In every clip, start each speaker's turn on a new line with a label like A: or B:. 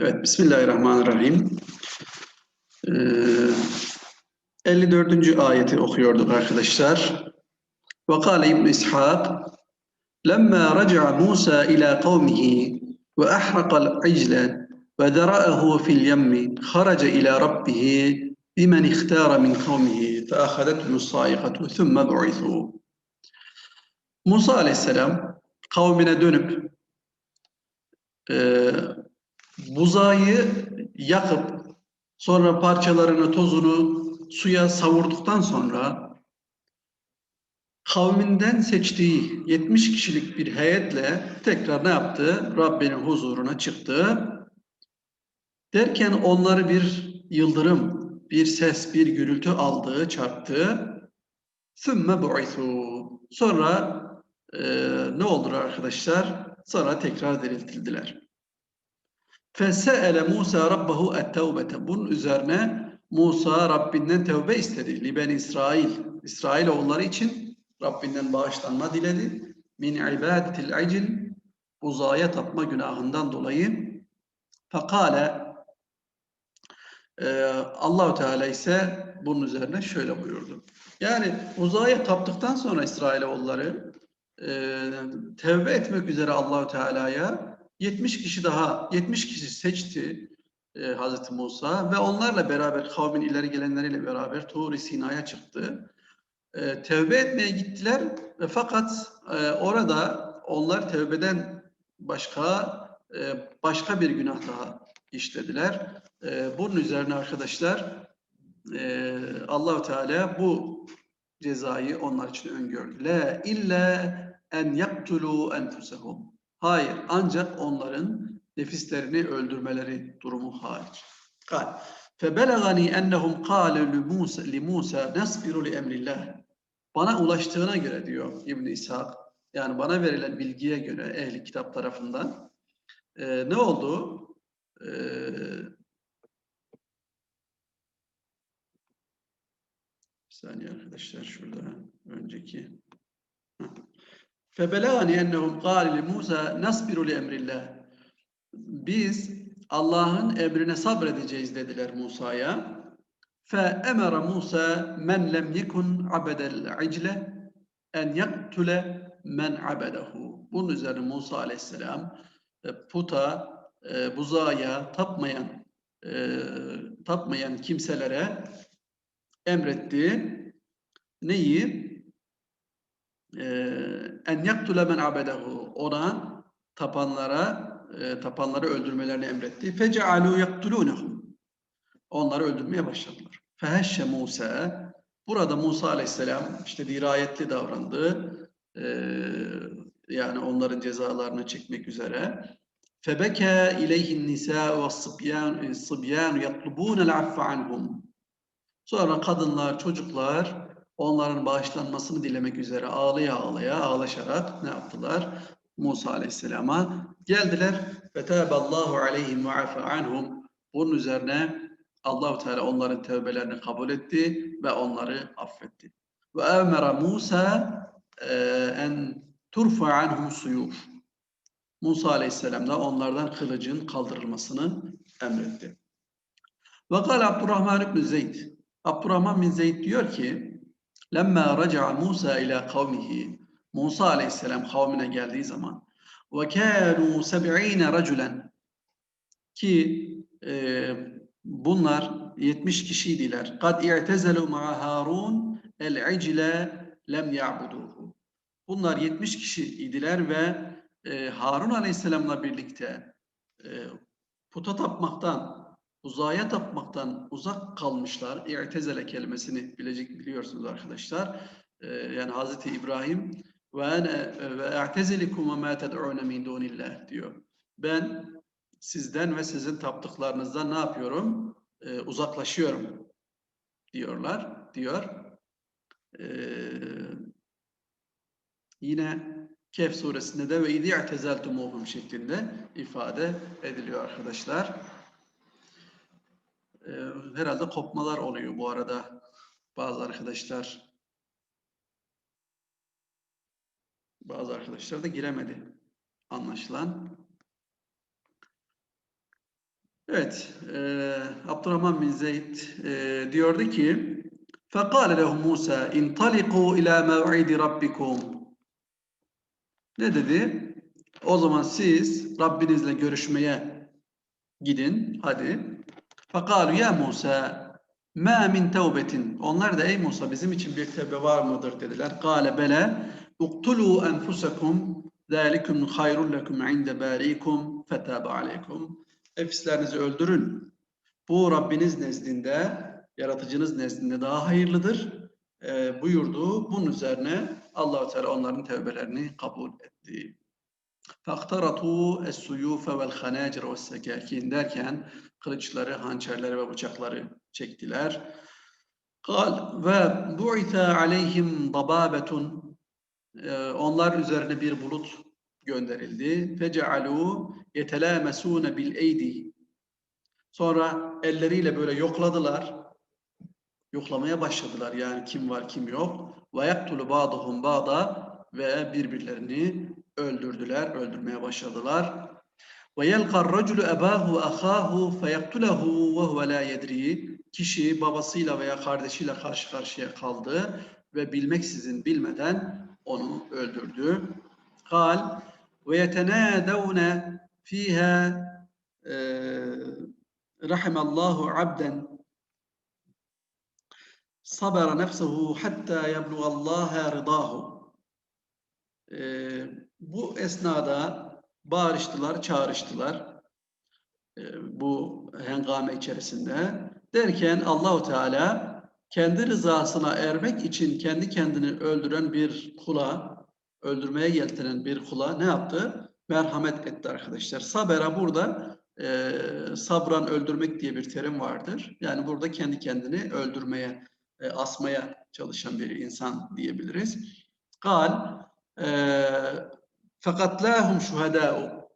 A: Evet, Bismillahirrahmanirrahim. Ee, 54. ayeti okuyorduk arkadaşlar. Ve kâle İbn İshak Lemma raca'a Musa ila kavmihi ve ahrakal icle ve dera'ahu fil yemmi kharaca ila rabbihi bimen ihtara min kavmihi fe ahadethu saikatu thumme bu'ithu. Musa aleyhisselam kavmine dönüp e, buzağı yakıp sonra parçalarını, tozunu suya savurduktan sonra kavminden seçtiği 70 kişilik bir heyetle tekrar ne yaptı? Rabbinin huzuruna çıktı. Derken onları bir yıldırım, bir ses, bir gürültü aldı, çarptı. ثُمَّ بُعِثُوا Sonra e, ne oldu arkadaşlar? Sonra tekrar diriltildiler. Fesele Musa Rabbahu ettevbete. Bunun üzerine Musa Rabbinden tevbe istedi. Liben İsrail. İsrail oğulları için Rabbinden bağışlanma diledi. Min ibadetil icil. Uzaya tapma günahından dolayı. Fekale ee, Allahu Teala ise bunun üzerine şöyle buyurdu. Yani uzaya taptıktan sonra İsrailoğulları e, tevbe etmek üzere Allahu Teala'ya 70 kişi daha 70 kişi seçti e, Hazreti Musa ve onlarla beraber kavmin ileri gelenleriyle beraber Tur-i Sina'ya çıktı. E, tevbe etmeye gittiler ve fakat e, orada onlar tevbeden başka e, başka bir günah daha işlediler. E, bunun üzerine arkadaşlar e, Allahu Teala bu cezayı onlar için öngördü. La illa en yaktulu enfusehum. Hayır, ancak onların nefislerini öldürmeleri durumu hariç. Kal. فَبَلَغَنِي اَنَّهُمْ قَالُوا لِمُوسَى لِمُوسَى نَصْبِرُ لِاَمْرِ اللّٰهِ Bana ulaştığına göre diyor ibn İshak, yani bana verilen bilgiye göre ehli kitap tarafından e, ne oldu? E, bir saniye arkadaşlar şurada önceki Febelagani ennehum qali Musa nasbiru li emrillah. Biz Allah'ın emrine sabredeceğiz dediler Musa'ya. Fe emara Musa men lem yekun abedel icle en yaktule men abedehu. Bunun üzerine Musa aleyhisselam e, puta, e, buzağa tapmayan e, tapmayan kimselere emretti. Neyi? En yaktule men abedehu ona tapanlara e, tapanları öldürmelerini emretti. Fecealu yaktulunhum onları öldürmeye başladılar. Feheşşe Musa burada Musa aleyhisselam işte dirayetli davrandı. E, yani onların cezalarını çekmek üzere. Febeke ileyhin nisa ve sıbyan sıbyan yatlubun el affa anhum. Sonra kadınlar, çocuklar onların bağışlanmasını dilemek üzere ağlaya ağlaya, ağlaşarak ne yaptılar? Musa Aleyhisselam'a geldiler. Ve teballahu aleyhim ve afa anhum. Bunun üzerine Allahu Teala onların tevbelerini kabul etti ve onları affetti. Ve emera Musa e, en turfa anhum suyuf. Musa Aleyhisselam da onlardan kılıcın kaldırılmasını emretti. Ve kal Abdurrahman ibn Zeyd. Abdurrahman bin Zeyd diyor ki Lemma raca'a Musa ila kavmihi Musa aleyhisselam kavmine geldiği zaman ve kânû seb'îne raculen ki e, bunlar 70 kişiydiler. Kad i'tezelu ma'a Harun el-icle lem ya'buduhu. Bunlar 70 kişiydiler ve e, Harun aleyhisselamla birlikte e, puta tapmaktan uzaya tapmaktan uzak kalmışlar. İ'tezele kelimesini bilecek biliyorsunuz arkadaşlar. Ee, yani Hazreti İbrahim ve ene ve i'tezelikum ve ma ted'un min dunillah diyor. Ben sizden ve sizin taptıklarınızdan ne yapıyorum? Ee, uzaklaşıyorum diyorlar, diyor. Ee, yine Kehf suresinde de ve idi i'tezeltumuhum şeklinde ifade ediliyor arkadaşlar Ee, herhalde kopmalar oluyor bu arada. Bazı arkadaşlar bazı arkadaşlar da giremedi anlaşılan. Evet, e, Abdurrahman bin Zeyd e, diyordu ki فَقَالَ لَهُمْ مُوسَى اِنْطَلِقُوا اِلَى مَوْعِدِ رَبِّكُمْ Ne dedi? O zaman siz Rabbinizle görüşmeye gidin, hadi. Fakalu ya Musa ma min tevbetin. Onlar da ey Musa bizim için bir tevbe var mıdır dediler. Kale bela uktulu enfusakum zalikum hayrun lekum inde barikum fetabe aleykum. Nefislerinizi öldürün. Bu Rabbiniz nezdinde, yaratıcınız nezdinde daha hayırlıdır e, buyurdu. Bunun üzerine Allahu Teala onların tevbelerini kabul etti. Faktaratu es-suyufe vel hanacir ve sekakin derken kılıçları, hançerleri ve bıçakları çektiler. Kal ve bu'ita aleyhim dababetun ee, onlar üzerine bir bulut gönderildi. Fecealu yetelamesune bil eydi. Sonra elleriyle böyle yokladılar. Yoklamaya başladılar yani kim var kim yok. Ve yaktulu ba'duhum ba'da ve birbirlerini öldürdüler, öldürmeye başladılar. Ve yelkar raculu ebahu ahahu feyaktulehu ve huve yedri. Kişi babasıyla veya kardeşiyle karşı karşıya kaldı ve bilmeksizin bilmeden onu öldürdü. Kal ve yetenâdevne fîhâ rahimallahu abden sabara nefsehu hatta yeblugallaha ridahu. Bu esnada bağırıştılar, çağrıştılar. Bu hengame içerisinde. Derken Allahu Teala kendi rızasına ermek için kendi kendini öldüren bir kula, öldürmeye yeltenen bir kula ne yaptı? Merhamet etti arkadaşlar. Sabera burada e, sabran öldürmek diye bir terim vardır. Yani burada kendi kendini öldürmeye, e, asmaya çalışan bir insan diyebiliriz. Kal e, fakat lahum şuhedâ'u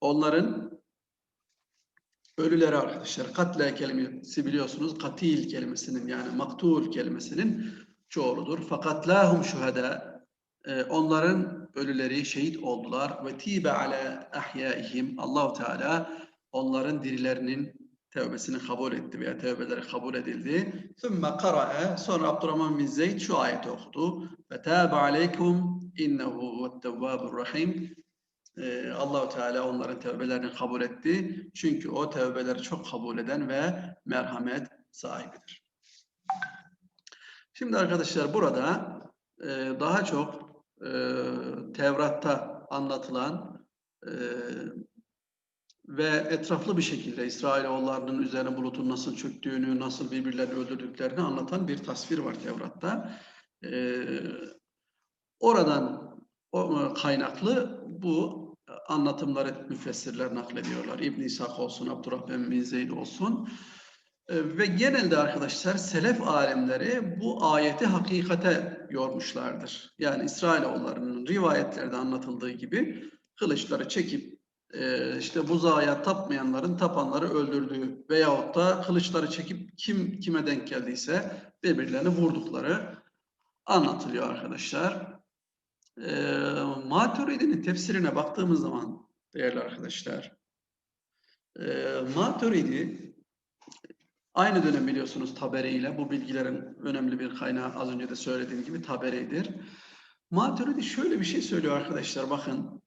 A: onların ölüleri arkadaşlar. Katle kelimesi biliyorsunuz katil kelimesinin yani maktul kelimesinin çoğuludur. Fakat lahum şuhedâ onların ölüleri şehit oldular ve tibe ala ahyaihim Allahu Teala onların dirilerinin tevbesini kabul etti veya tevbeleri kabul edildi. Thumma qara'a sonra Abdurrahman bin Zeyd şu ayeti okudu. Ve tabe aleykum innehu vettevvabur rahim. Ee, Allahu Teala onların tevbelerini kabul etti. Çünkü o tevbeleri çok kabul eden ve merhamet sahibidir. Şimdi arkadaşlar burada e, daha çok e, Tevrat'ta anlatılan e, ve etraflı bir şekilde İsrailoğullarının üzerine bulutun nasıl çöktüğünü, nasıl birbirlerini öldürdüklerini anlatan bir tasvir var Tevrat'ta. E, oradan o, kaynaklı bu anlatımları müfessirler naklediyorlar. İbn İshak olsun, Abdurrahman bin Zeyd olsun. E, ve genelde arkadaşlar selef alimleri bu ayeti hakikate yormuşlardır. Yani İsrailoğullarının rivayetlerde anlatıldığı gibi kılıçları çekip e, işte buzağa tapmayanların tapanları öldürdüğü veyahut da kılıçları çekip kim kime denk geldiyse birbirlerini vurdukları anlatılıyor arkadaşlar. E, Maturidi'nin tefsirine baktığımız zaman değerli arkadaşlar e, Maturidi Aynı dönem biliyorsunuz Taberi ile bu bilgilerin önemli bir kaynağı az önce de söylediğim gibi Taberi'dir. Maturidi şöyle bir şey söylüyor arkadaşlar bakın.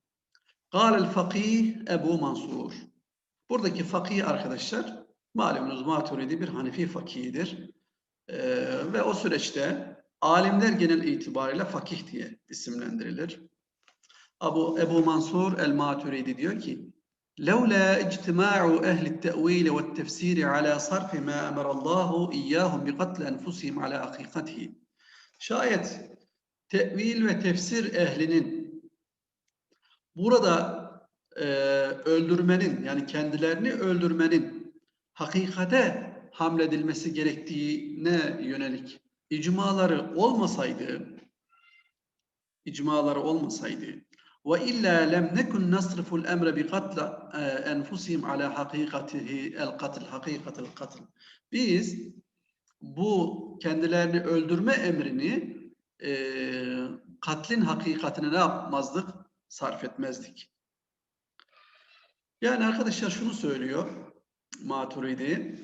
A: Galel fakih Ebu Mansur. Buradaki fakih arkadaşlar malumunuz Maturidi bir Hanefi fakihidir. Ee, ve o süreçte alimler genel itibariyle fakih diye isimlendirilir. Abu Ebu Mansur el-Maturidi diyor ki لولا اجتماع أهل التأويل والتفسير على صرف ما أمر الله إياهم بقتل أنفسهم على حقيقته şayet tevil ve tefsir ehlinin burada e, öldürmenin yani kendilerini öldürmenin hakikate hamledilmesi gerektiğine yönelik icmaları olmasaydı icmaları olmasaydı ve illa lem nekun nasriful emre bi katl enfusihim ala hakikatihi el katl hakikatel katl. Biz bu kendilerini öldürme emrini e, katlin hakikatine ne yapmazdık? Sarf etmezdik. Yani arkadaşlar şunu söylüyor. Maturidi.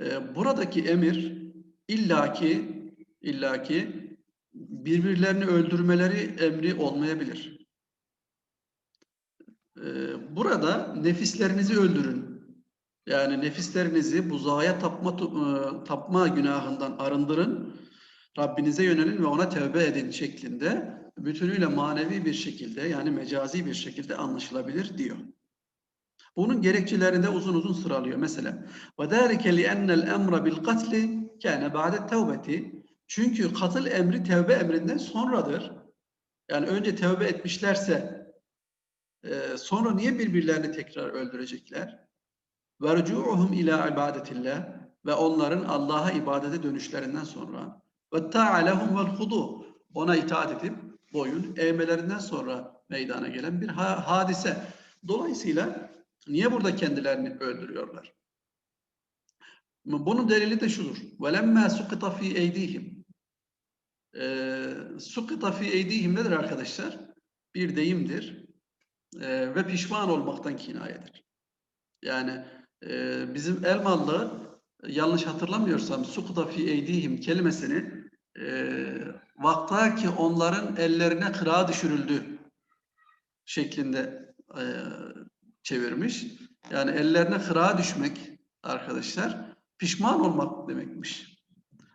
A: Ee, buradaki emir illaki illaki birbirlerini öldürmeleri emri olmayabilir. Ee, burada nefislerinizi öldürün. Yani nefislerinizi buzağıya tapma, e, tapma günahından arındırın. Rabbinize yönelin ve ona tevbe edin şeklinde bütünüyle manevi bir şekilde yani mecazi bir şekilde anlaşılabilir diyor. Bunun gerekçelerini de uzun uzun sıralıyor. Mesela وَذَٰلِكَ لِأَنَّ الْاَمْرَ بِالْقَتْلِ كَانَ بَعْدَ التَّوْبَةِ Çünkü katıl emri tevbe emrinden sonradır. Yani önce tevbe etmişlerse e, sonra niye birbirlerini tekrar öldürecekler? وَرْجُعُهُمْ ila ibadetillah ve onların Allah'a ibadete dönüşlerinden sonra وَالتَّعَ لَهُمْ وَالْخُضُوا ona itaat edip boyun eğmelerinden sonra meydana gelen bir ha hadise. Dolayısıyla niye burada kendilerini öldürüyorlar? Bunun delili de şudur. وَلَمَّا سُقِطَ ف۪ي اَيْد۪يهِمْ Sukita fi eydihim nedir arkadaşlar? Bir deyimdir e, ve pişman olmaktan kinayedir. Yani e, bizim Elmalı yanlış hatırlamıyorsam sukita fi eydihim kelimesini e, vakta ki onların ellerine kıra düşürüldü şeklinde e, çevirmiş. Yani ellerine kıra düşmek arkadaşlar pişman olmak demekmiş.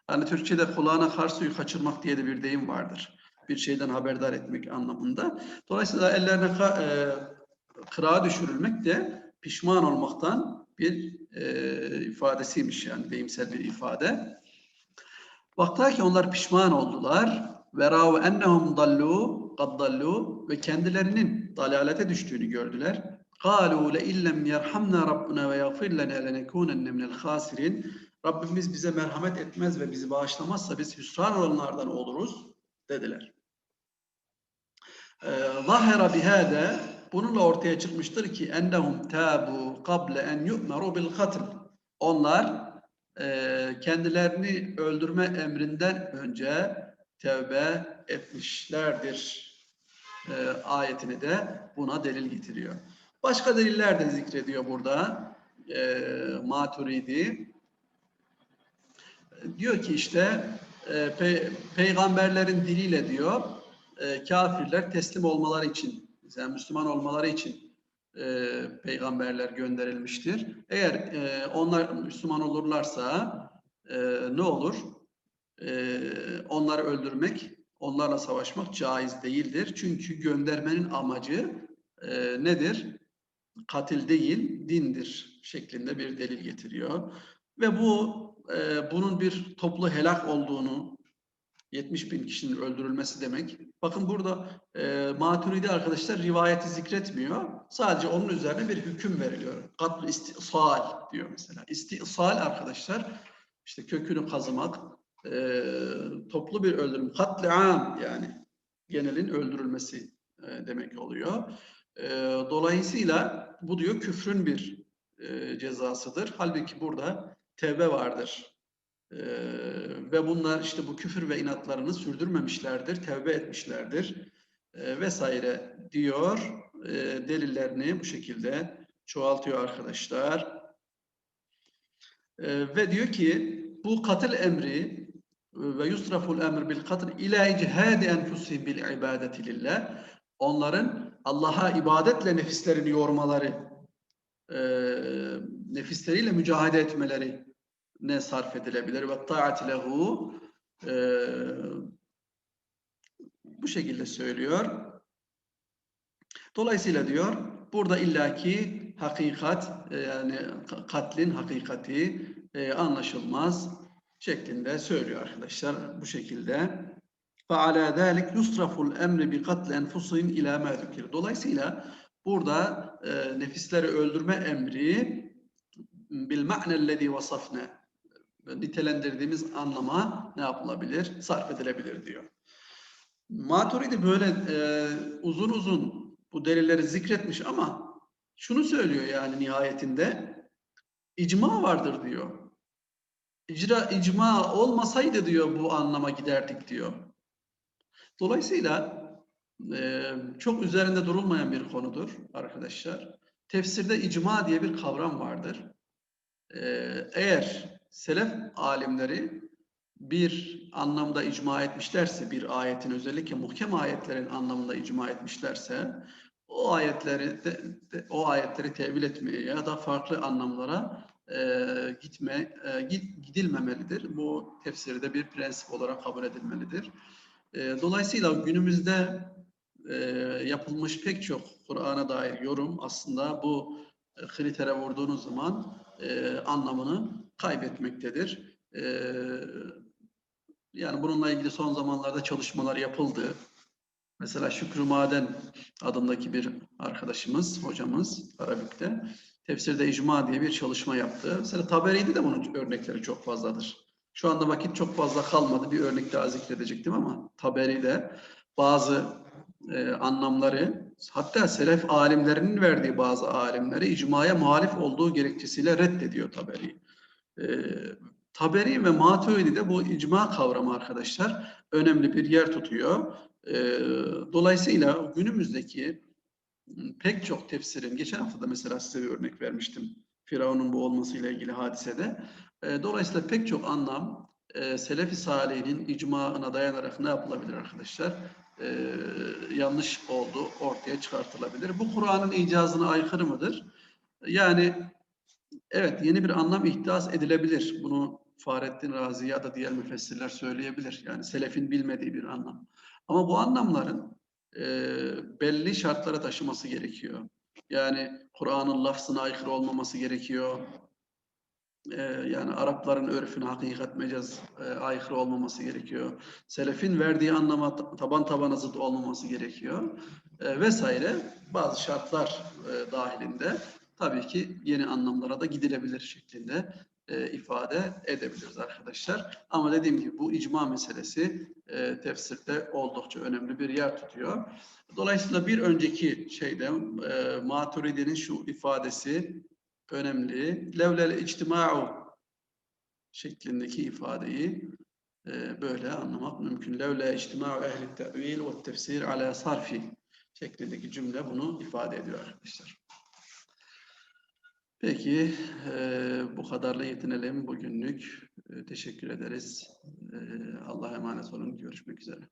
A: Hani Türkçe'de kulağına kar suyu kaçırmak diye de bir deyim vardır. Bir şeyden haberdar etmek anlamında. Dolayısıyla ellerine e, kıra düşürülmek de pişman olmaktan bir e, ifadesiymiş yani deyimsel bir ifade. Vakta ki onlar pişman oldular ve rav ennehum dallu kad dallu ve kendilerinin dalalete düştüğünü gördüler. Kalu le illem yerhamna rabbuna ve yaghfir lana lenekunenne minel khasirin. Rabbimiz bize merhamet etmez ve bizi bağışlamazsa biz hüsran olanlardan oluruz dediler. Ee, zahera bihâde bununla ortaya çıkmıştır ki ennehum tabu kable en yu'meru bil katl. Onlar kendilerini öldürme emrinden önce tevbe etmişlerdir. E, ayetini de buna delil getiriyor. Başka deliller de zikrediyor burada. E, Maturidi. Diyor ki işte e, pe, peygamberlerin diliyle diyor e, kafirler teslim olmaları için yani Müslüman olmaları için e, peygamberler gönderilmiştir. Eğer e, onlar Müslüman olurlarsa e, ne olur? E, onları öldürmek, onlarla savaşmak caiz değildir. Çünkü göndermenin amacı e, nedir? Katil değil, dindir şeklinde bir delil getiriyor. Ve bu e, bunun bir toplu helak olduğunu 70 bin kişinin öldürülmesi demek. Bakın burada e, Maturidi arkadaşlar rivayeti zikretmiyor. Sadece onun üzerine bir hüküm veriliyor. Katl istisal diyor mesela. İstisal arkadaşlar işte kökünü kazımak, e, toplu bir öldürüm. Katliam yani genelin öldürülmesi e, demek oluyor. E, dolayısıyla bu diyor küfrün bir e, cezasıdır. Halbuki burada tevbe vardır. Ee, ve bunlar işte bu küfür ve inatlarını sürdürmemişlerdir, tevbe etmişlerdir e, vesaire diyor. E, delillerini bu şekilde çoğaltıyor arkadaşlar. E, ve diyor ki bu katil emri ve yusraful emr bil katl ila icihadi enfusihim bil ibadeti lillah onların Allah'a ibadetle nefislerini yormaları e, nefisleriyle mücadele etmeleri ne sarf edilebilir ve taat lehu e, bu şekilde söylüyor. Dolayısıyla diyor burada illaki hakikat e, yani katlin hakikati e, anlaşılmaz şeklinde söylüyor arkadaşlar bu şekilde. فَعَلَى ذَٰلِكْ يُسْرَفُ الْاَمْرِ بِقَتْلِ اَنْفُسِهِمْ اِلَى مَا ذُكِرِ Dolayısıyla burada e, nefisleri öldürme emri bil ma'nellezî vasafne nitelendirdiğimiz anlama ne yapılabilir? Sarf edilebilir diyor. Maturidi böyle e, uzun uzun bu delilleri zikretmiş ama şunu söylüyor yani nihayetinde icma vardır diyor. İcra icma olmasaydı diyor bu anlama giderdik diyor. Dolayısıyla e, çok üzerinde durulmayan bir konudur arkadaşlar. tefsirde icma diye bir kavram vardır. Ee, eğer selef alimleri bir anlamda icma etmişlerse, bir ayetin özellikle muhkem ayetlerin anlamında icma etmişlerse, o ayetleri de, de- o ayetleri tevil etmeye ya da farklı anlamlara e, gitme e, git, gidilmemelidir. Bu tefsirde bir prensip olarak kabul edilmelidir. E, dolayısıyla günümüzde e, yapılmış pek çok Kur'an'a dair yorum aslında bu kritere vurduğunuz zaman e, anlamını kaybetmektedir. E, yani bununla ilgili son zamanlarda çalışmalar yapıldı. Mesela Şükrü Maden adındaki bir arkadaşımız, hocamız Arabik'te tefsirde icma diye bir çalışma yaptı. Mesela Taberi'de de bunun örnekleri çok fazladır. Şu anda vakit çok fazla kalmadı. Bir örnek daha zikredecektim ama Taberi'de bazı e, anlamları hatta selef alimlerinin verdiği bazı alimleri icmaya muhalif olduğu gerekçesiyle reddediyor Taberi. E, Taberi ve Maturidi'de bu icma kavramı arkadaşlar önemli bir yer tutuyor. E, dolayısıyla günümüzdeki m, pek çok tefsirin, geçen hafta da mesela size bir örnek vermiştim. Firavun'un bu olmasıyla ilgili hadisede. E, dolayısıyla pek çok anlam e, Selefi Salih'in icmaına dayanarak ne yapılabilir arkadaşlar? E, yanlış oldu ortaya çıkartılabilir. Bu Kur'an'ın icazına aykırı mıdır? Yani evet yeni bir anlam ihdas edilebilir. Bunu Fahrettin Razi ya da diğer müfessirler söyleyebilir. Yani selefin bilmediği bir anlam. Ama bu anlamların e, belli şartlara taşıması gerekiyor. Yani Kur'an'ın lafzına aykırı olmaması gerekiyor. E, yani Arapların örfüne hakikat mecaz e, aykırı olmaması gerekiyor. Selefin verdiği anlama ta- taban tabana zıt olmaması gerekiyor. E, vesaire bazı şartlar e, dahilinde tabii ki yeni anlamlara da gidilebilir şeklinde e, ifade edebiliriz arkadaşlar. Ama dediğim gibi bu icma meselesi e, tefsirde oldukça önemli bir yer tutuyor. Dolayısıyla bir önceki şeyde e, Maturidi'nin şu ifadesi önemli. Levlel içtima'u şeklindeki ifadeyi e, böyle anlamak mümkün. Levle içtima'u ehli te'vil ve tefsir ala sarfi şeklindeki cümle bunu ifade ediyor arkadaşlar. Peki, e, bu kadarla yetinelim bugünlük. E, teşekkür ederiz. E, Allah'a emanet olun. Görüşmek üzere.